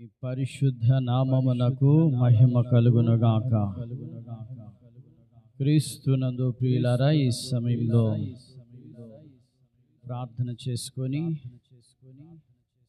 ఈ పరిశుద్ధ నామమునకు మహిమ కలుగునుగాక. క్రీస్తునందు ప్రియులారా ఈ సమయంలో ప్రార్థన చేసుకొని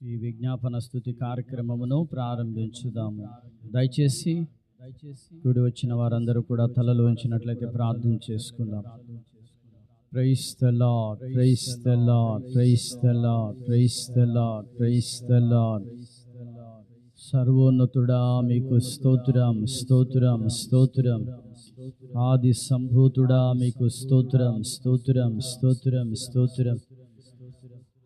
ఈ విజ్ఞాపన స్థుతి కార్యక్రమమును ప్రారంభించుదాము. దయచేసి కూడి వచ్చిన వారందరూ కూడా తలలు ఉంచినట్లయితే ప్రార్థన చేసుకుందాం. Praise the lord praise the lord praise the lord praise the lord praise the lord. సర్వోన్నతుడా మీకు స్తోత్రం స్తోత్రం స్తోత్రం ఆది సంభూతుడా మీకు స్తోత్రం స్తోత్రం స్తోత్రం స్తోత్రం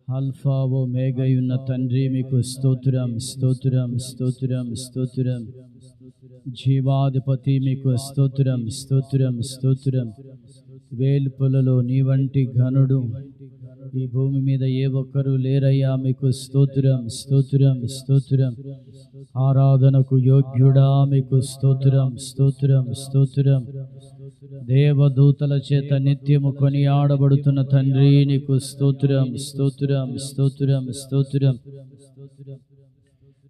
అల్ఫా ఓ మేఘయున్న తండ్రి మీకు స్తోత్రం స్తోత్రం స్తోత్రం స్తోత్రం జీవాధిపతి మీకు స్తోత్రం స్తోత్రం స్తోత్రం వేల్పులలో నీ వంటి ఘనుడు ఈ భూమి మీద ఏ ఒక్కరూ లేరయ్యా. మీకు స్తోత్రం స్తోత్రం స్తోత్రం. ఆరాధనకు యోగ్యుడా. మీకు స్తోత్రం స్తోత్రం స్తోత్రం. దేవదూతల చేత నిత్యము కొనియాడబడుతున్న తండ్రి నీకు స్తోత్రం స్తోత్రం స్తోత్రం స్తోత్రం.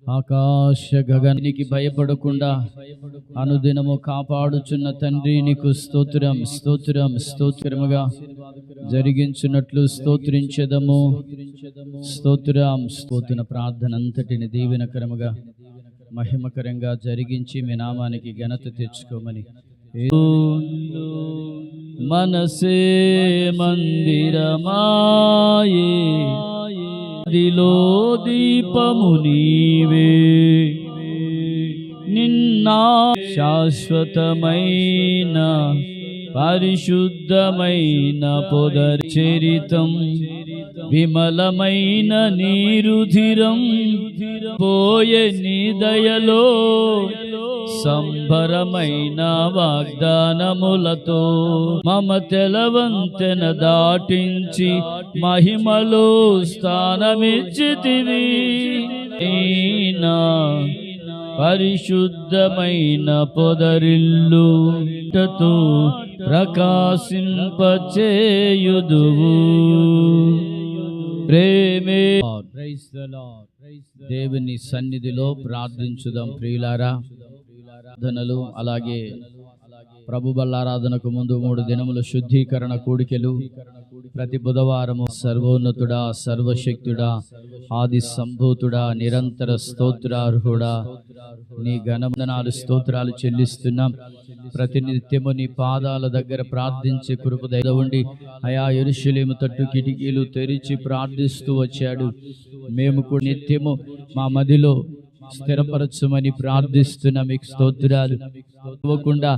ఆకాశ గగనికి భయపడకుండా అనుదినము కాపాడుచున్న తండ్రి నీకు స్తోత్రం స్తోత్రం స్తోత్రముగా జరిగించున్నట్లు స్తోత్రించదము. స్తోత్రం స్తోత్ర. ప్రార్థన అంతటిని దీవెనకరముగా మహిమకరంగా జరిగించి మీ నామానికి ఘనత తెచ్చుకోమని. మనసే మందిరమాయే దిలో రూపము నీవే. నిన్నా శాశ్వతమైన పరిశుద్ధమైన పొదరి చరితం విమలమైన నీరుధిరం పోయే నీ దయలో సంభరమైన వాగ్దానములతో మమ తెలవంతెన దాటించి మహిమలో స్థానమిచ్చితివి. అయినా పరిశుద్ధమైన పొదరిల్లు తో ప్రకాశింపచేయుదువు. ప్రేమే. దేవుని సన్నిధిలో ప్రార్థించుదాం ప్రియులారా. ప్రార్థనలు అలాగే ప్రభు బల్లారాధనకు ముందు మూడు దినముల శుద్ధీకరణ కూడికెలు. ప్రతి బుధవారము సర్వోన్నతుడా సర్వశక్తుడా ఆది సంభూతుడా నిరంతర స్తోత్రార్హుడా. నీ ఘనమందనాలు స్తోత్రాలు చెల్లిస్తున్నాం. ప్రతినిత్యము నీ పాదాల దగ్గర ప్రార్థించే కృప దయ ఉండి అయా ఎరుషులేము తట్టు కిటికీలు తెరిచి ప్రార్థిస్తూ వచ్చాడు. మేము కూడా నిత్యము మా మదిలో స్థిరపరచమని ప్రార్థిస్తున్న మీకు స్తోత్రాలు. ఇవ్వకుండా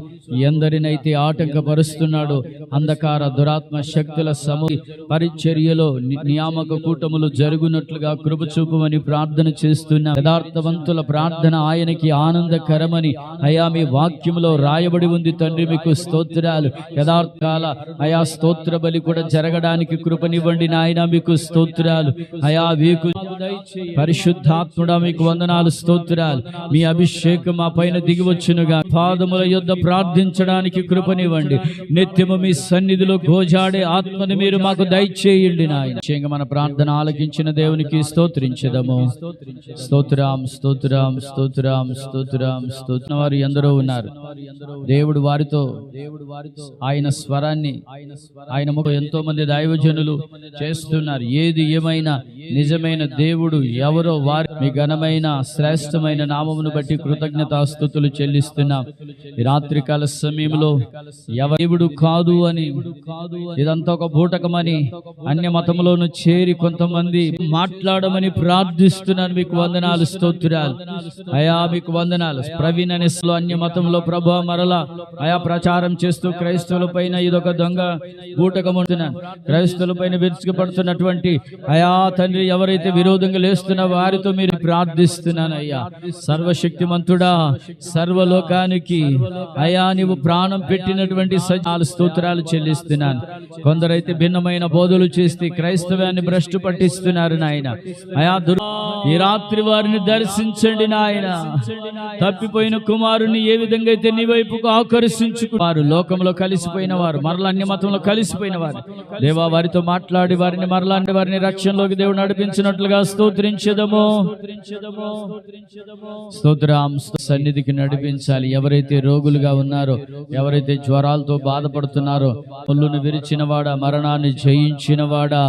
ఎందరినైతే ఆటంకపరుస్తున్నాడో. అంధకార దురాత్మ శక్తుల సము పరిచర్యలో నియామక కూటములు జరుగునట్లుగా కృప చూపమని ప్రార్థన చేస్తున్న యథార్థవంతుల ప్రార్థన ఆయనకి ఆనందకరమని అయా మీ వాక్యములో రాయబడి ఉంది తండ్రి మీకు స్తోత్రాలు. యథార్థాల అయా స్తోత్ర బలి కూడా జరగడానికి కృపనివ్వండి నాయన మీకు స్తోత్రాలు. అయా మీకు పరిశుద్ధాత్ముడా మీకు వందనాలు స్తోత్రాలు. మీ అభిషేకం మా పైన దిగివచ్చునుగా పాదముల యొద్ద ప్రార్థించడానికి కృపనివ్వండి. నిత్యము మీ సన్నిధిలో గోజాడే ఆత్మని మీరు మాకు దయచేయండి నాయన. మన ప్రార్థన ఆలకించిన దేవునికి స్తోత్రించదము. స్తోత్రం స్తోత్రం స్తోత్రం స్తోత్రం స్తోత్ర. వారు ఎందరో ఉన్నారు. దేవుడు వారితో దేవుడు వారితో ఆయన స్వరాన్ని ఆయన ఆయన ఎంతో మంది దైవజనులు చేస్తున్నారు. ఏది ఏమైనా నిజమైన దేవుడు ఎవరో వారి మీ ఘనమైన శ్రేష్టమైన నామమును బట్టి కృతజ్ఞతాస్థుతులు చెల్లిస్తున్నాం. రాత్రికాల సమయంలో ఎవరివుడు కాదు అని ఇదంతా ఒక బూటకమని అన్య మతంలోను చేరి కొంతమంది మాట్లాడమని ప్రార్థిస్తున్నాను. మీకు వందనాలు స్తోత్రాలు. అయా మీకు వందనాలు. ప్రవీణ్ అనేస్లో అన్య మతంలో ప్రభు మరలా అయా ప్రచారం చేస్తూ క్రైస్తవుల పైన ఇదొక దొంగ బూటకం క్రైస్తవుల పైన విరుచుకుపడుతున్నటువంటి అయా తండ్రి ఎవరైతే విరోధంగా లేస్తున్న వారితో మీరు ప్రార్థిస్తున్నాను. అయ్యా. సర్వశక్తిమంతుడా సర్వలోకానికి అయా నీవు ప్రాణం పెట్టినటువంటి సజాలు స్తోత్రాలు చెల్లిస్తున్నాను. కొందరైతే భిన్నమైన బోధలు చేస్తే క్రైస్తవాన్ని భ్రష్టు పట్టిస్తున్నారు నాయన. అయా దుర్ ఈ రాత్రి వారిని దర్శించండి నాయన. తప్పిపోయిన కుమారుని ఏ విధంగా అయితే నీ వైపుకు ఆకర్షించుకు వారు లోకంలో కలిసిపోయిన వారు మరలా అన్య మతంలో కలిసిపోయిన వారు. దేవా వారితో మాట్లాడి వారిని మరలా వారిని రక్షణలోకి దేవుడు నడిపించినట్లుగా స్తోత్రించదము. స్తోత్రం సన్నిధికి నడిపించాలి. ఎవరైతే రోగులుగా ఉన్నారో ఎవరైతే జ్వరాలతో బాధపడుతున్నారో ఒళ్ళును విరిచినవాడా మరణాన్ని జయించినవాడా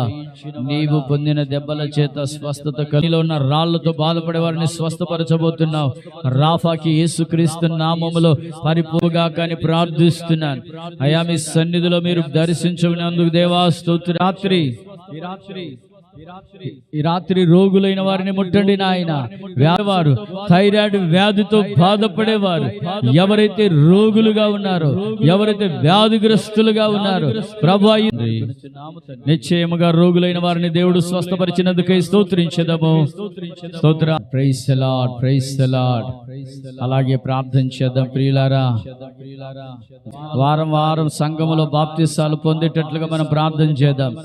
నీవు పొందిన దెబ్బల చేత స్వస్థత కలిలో ఉన్న రాళ్ళతో బాధపడే వారిని స్వస్థపరచబోతున్నావు. రాఫాకి యేసుక్రీస్తు నామములో పరిపోగా కానీ ప్రార్థిస్తున్నాను. అయా మీ సన్నిధిలో మీరు దర్శించుకునేందుకు దేవా స్తోత్ర. రాత్రి రాత్రి. ఈ రాత్రి రోగులైన వారిని ముట్టండి నాయన. వారు థైరాయిడ్ వ్యాధితో బాధపడేవారు. ఎవరైతే రోగులుగా ఉన్నారో ఎవరైతే వ్యాధిగ్రస్తులుగా ఉన్నారో ప్రభు నిశ్చయముగా రోగులైన వారిని దేవుడు స్వస్థపరిచినందుకై స్తోత్రించదము. స్తోత్ర. ప్రైస్ లార్డ్ ప్రైస్ లార్డ్ అలాగే ప్రార్థన చేద్దాం ప్రియులారా. వారం వారం సంఘములో బాప్తిసాలు పొందేటట్లుగా మనం ప్రార్థన చేద్దాం.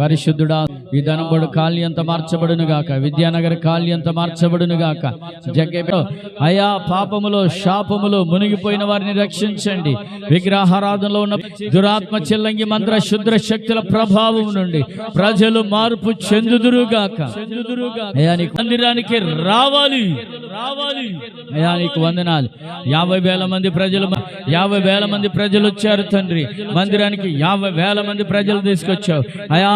పరిశుద్ధుడా ఈ ధనంబడు ఖాళీ అంత మార్చబడును గాక. విద్యానగర్ ఖాళీ అంత మార్చబడును గాక. జగ్గే అయా పాపములో శాపములో మునిగిపోయిన వారిని రక్షించండి. విగ్రహారాధనలో ఉన్న దురాత్మ చెల్లంగి మంత్ర శుద్ర శక్తుల ప్రభావం నుండి ప్రజలు మార్పు చెందుదురుగాక అయానికి మందిరానికి రావాలి. రావాలి అయానికి వందనాలు. యాభై వేల మంది ప్రజలు యాభై వేల మంది ప్రజలు వచ్చారు తండ్రి. మందిరానికి యాభై వేల మంది ప్రజలు తీసుకొచ్చావు అయా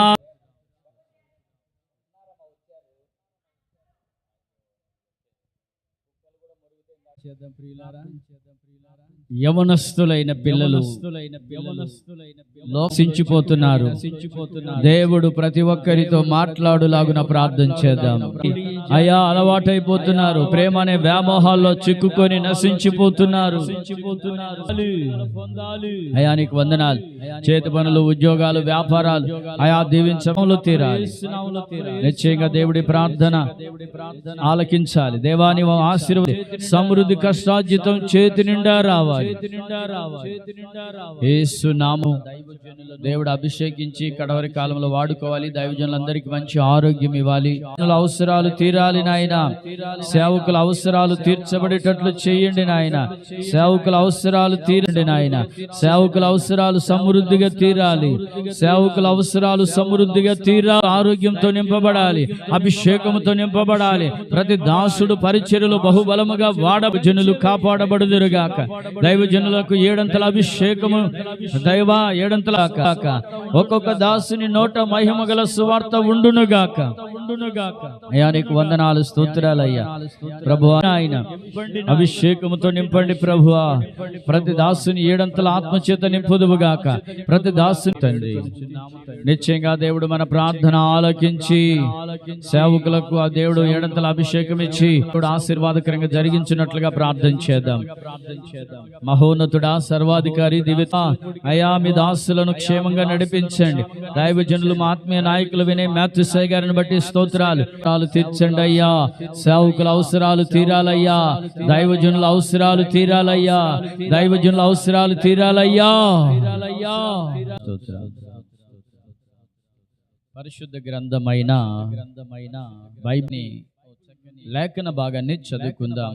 యవనస్తులైన పిల్లలు లోసించిపోతున్నారు దేవుడు ప్రతి ఒక్కరితో మాట్లాడులాగున ప్రార్థన చేద్దాం. అయా అలవాటైపోతున్నారు. ప్రేమ అనే వ్యామోహాల్లో చిక్కుకొని నశించిపోతున్నారు. అయా నీకు వందనాలు. చేతి పనులు ఉద్యోగాలు వ్యాపారాలు అయా దీవించడంలో తీరాలి. నిశ్చయంగా దేవుడి ప్రార్థన ఆలకించాలి. దేవాని ఆశీర్వది సమృద్ధి కష్టార్జితం చేతి నిండా రావాలి. ఏసు నామం దేవుడు అభిషేకించి కడవరి కాలంలో వాడుకోవాలి. దైవజనులందరికీ మంచి ఆరోగ్యం ఇవ్వాలి. అవసరాలు అవసరాలు తీరాలి నాయన. సేవకుల అవసరాలు తీర్చబడేటట్లు చేయండి నాయన. సేవకుల అవసరాలు తీరండి నాయన. సేవకుల అవసరాలు సమృద్ధిగా తీరాలి. సేవకుల అవసరాలు సమృద్ధిగా తీరాలి. ఆరోగ్యంతో నింపబడాలి. అభిషేకముతో నింపబడాలి. ప్రతి దాసుడు పరిచర్యలు బహుబలముగా వాడ జనులు కాపాడబడుదురుగాక. దైవజనులకు ఏడంతల అభిషేకము దైవ ఏడంతల కాక ఒక్కొక్క దాసుని నోట మహిమ గల సువార్త ఉండునుగాక ఉండునుగాక. అయ్యా నీకు వందనాలు స్తోత్రాలయ్యా. ప్రభు ఆయన అభిషేకముతో నింపండి ప్రభువా. ప్రతి దాసుని ఏడంతల ఆత్మచేత నింపుదువుగాక ప్రతి దాసుని తండ్రి. నిశ్చయంగా దేవుడు మన ప్రార్థన ఆలకించి సేవకులకు ఆ దేవుడు ఏడంతల అభిషేకం ఇచ్చి దేవుడు ఆశీర్వాదకరంగా జరిగించినట్లుగా ప్రార్థన చేద్దాం. మహోన్నతుడా సర్వాధికారి దివిత అయా మీ దాసులను క్షేమంగా నడిపించండి. దైవజనులు మా ఆత్మీయ నాయకులు వినే మ్యాథ్యూసయ్య గారిని బట్టి స్తోత్రాలు తీర్చండి. అయ్యా సేవకుల అవసరాలు తీరాలయ్యా. దైవజనుల అవసరాలు తీరాలయ్యా. దైవజనుల అవసరాలు తీరాలయ్యా. పరిశుద్ధ గ్రంథమైన గ్రంథమైన బైబిల్ని లేఖన భాగాన్ని చదువుకుందాం.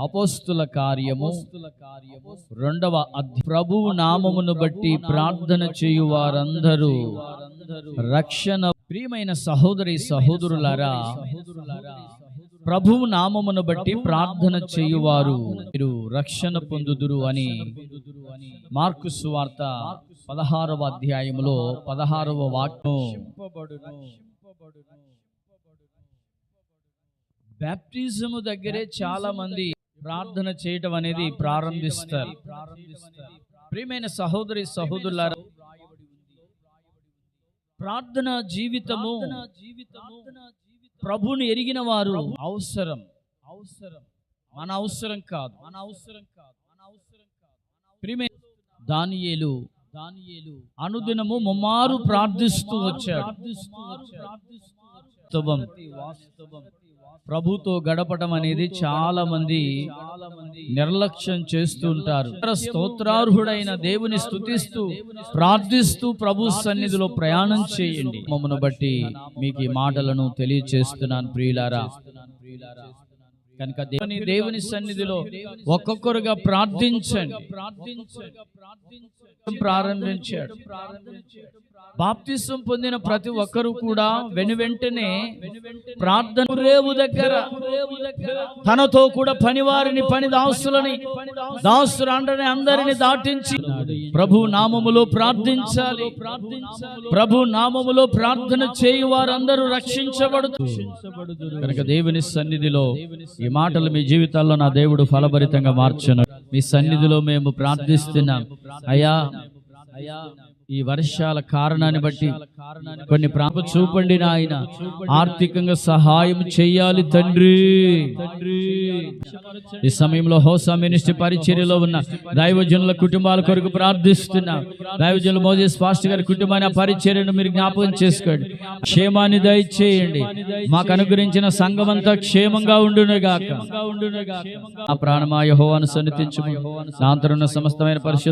అపోస్తుల కార్యము రెండవ ప్రభువు నామమును బట్టి ప్రార్థన చేయు వారందరూ రక్షణ ప్రియమైన సహోదరి సహోదరులారా ప్రభువు నామమును బట్టి ప్రార్థన చేయువారు. మీరు రక్షణ పొందుదురు అని మార్కు సువార్త పదహారవ అధ్యాయములో పదహారవ వాక్యం బ్యాప్టిజము దగ్గరే చాలా మంది ప్రార్థన చేయటం అనేది ప్రారంభిస్తారు. ప్రియమైన సహోదరి సహోదరులారా ప్రార్థన జీవితము ప్రభుని ఎరిగిన వారు అవసరం. అవసరం. మన అవసరం కాదు. మన అవసరం కాదు. మన అవసరం కాదు. దానియేలు దానియేలు అనుదినము ముమ్మారు ప్రార్థిస్తూ వచ్చాడు. వాస్తవం. ప్రభుతో గడపడం అనేది చాలా మంది నిర్లక్ష్యం చేస్తుంటారు స్తోత్రార్హుడైన దేవుని స్థుతిస్తూ ప్రార్థిస్తూ ప్రభు సన్నిధిలో ప్రయాణం చేయండి. మమ్మను బట్టి మీకు ఈ మాటలను తెలియచేస్తున్నాను ప్రియులారా. కనుక దేవుని దేవుని సన్నిధిలో ఒక్కొక్కరుగా ప్రార్థించండి. ప్రారంభించాడు. బాప్తిసం పొందిన ప్రతి ఒక్కరు కూడా వెను వెంటనే ప్రార్థన రేవు దగ్గర తనతో కూడా పనివారిని పని దాసులని దాసులు అండని అందరిని దాటించి ప్రభు నామములో ప్రార్థించాలి. ప్రభు నామములో ప్రార్థన చేయు వారందరూ రక్షించబడుతూ కనుక దేవుని సన్నిధిలో ఈ మాటలు మీ జీవితాల్లో నా దేవుడు ఫలభరితంగా మార్చను. మీ సన్నిధిలో మేము ప్రార్థిస్తున్నాం. అయ్యా అయ్యా ఈ వర్షాల కారణాన్ని బట్టి కొన్ని ప్రాంత చూపండి నాయన. ఆర్థికంగా సహాయం చేయాలి తండ్రి. ఈ సమయంలో హోసా మినిస్ట్రీ పరిచర్యలో ఉన్న దైవజనుల కుటుంబాల కొరకు ప్రార్థిస్తున్నా దైవజనులు మోజేస్ ఫాస్ట్ గారి కుటుంబాన్ని ఆ పరిచర్యను మీరు జ్ఞాపకం చేసుకోండి. క్షేమాన్ని దయచేయండి. మాకు అనుగ్రహించిన సంఘం అంతా క్షేమంగా ఉండునుగాక. ఆ ప్రాణమాయ హోవాను సన్నిధించు నా అంతరున్న సమస్తమైన పరిశుద్ధ